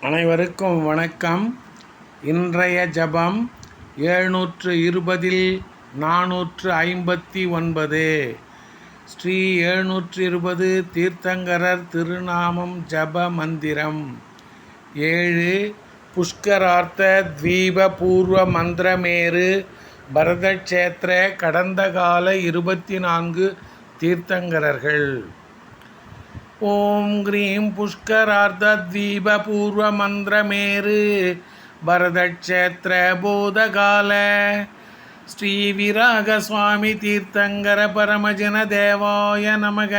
அனைவருக்கும் வணக்கம். இன்றைய ஜபம் எழுநூற்று இருபதில் நானூற்று ஐம்பத்தி ஒன்பது. ஸ்ரீ எழுநூற்று இருபது தீர்த்தங்கரர் திருநாமம் ஜப மந்திரம். ஏழு புஷ்கரார்த்த தீப பூர்வ மந்திரமேரு பரதக்ஷேத்திர கடந்த கால இருபத்தி நான்கு தீர்த்தங்கரர்கள். ஓம் கிரீம் புஷ்கரார்த்தீபபூர்வமந்திரமேரு பரதக்ஷேத்திர பூதகால ஸ்ரீ விராக சுவாமி தீர்த்தங்கர பரமஜன தேவாய நமக.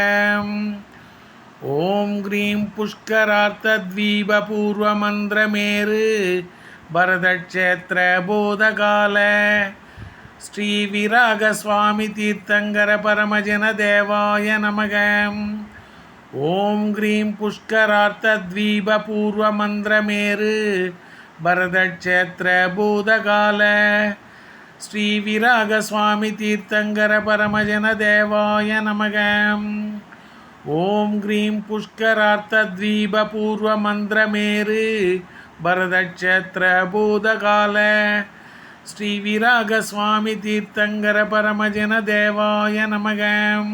ஓம் கிரீம் புஷ்கரார்த்தீபபூர்வமந்திரமேரு பரதக்ஷேத்திர பூதகால ஸ்ரீ விராக சுவாமி தீர்த்தங்கர பரமஜன தேவாய நமகம் ஓம் க்ரீம் புஷ்கரார்த்தத்வீபூர்வமந்திரமேரு பரதக்ஷேத்திர பூதகால ஸ்ரீ விராக சுவாமி தீர்த்தங்கர பரமஜன தேவாய நமகம் ஓம் க்ரீம் புஷ்கரார்த்தத்வீபூர்வமந்திரமேரு பரதக்ஷேத்திர பூதகால ஸ்ரீ விராக சுவாமி தீர்த்தங்கர பரமஜன தேவாய நமகம்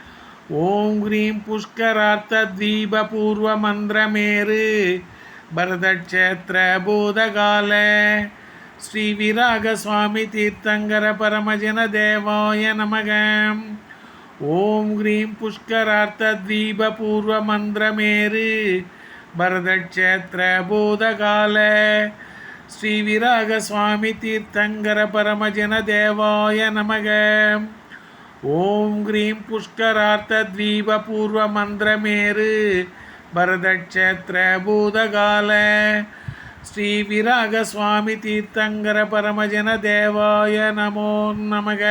ஓம் ஹ்ரீம் புஷ்கரார்த்த தீப பூர்வ மந்திரமேறு. பரதக்ஷேத்திர பூதகால ஸ்ரீ விராக சுவாமி தீர்த்தங்கர பரமஜன தேவாய நமகம் ஓம் க்ரீம் புஷ்கரார்த்த தீப பூர்வ மந்திரமேறு. பரதக்ஷேத்திர பூதகால ஸ்ரீ விராக சுவாமி தீர்த்தங்கர பரமஜன தேவாய நமகம் ஓம் க்ரீம் புஷ்கரார்த்தத்வீபூர்வமந்திரமேரு பரதக்ஷேத்திர பூதகால ஸ்ரீ விராக சுவாமி தீர்த்தங்கர பரமஜன தேவாய நமோ நமக.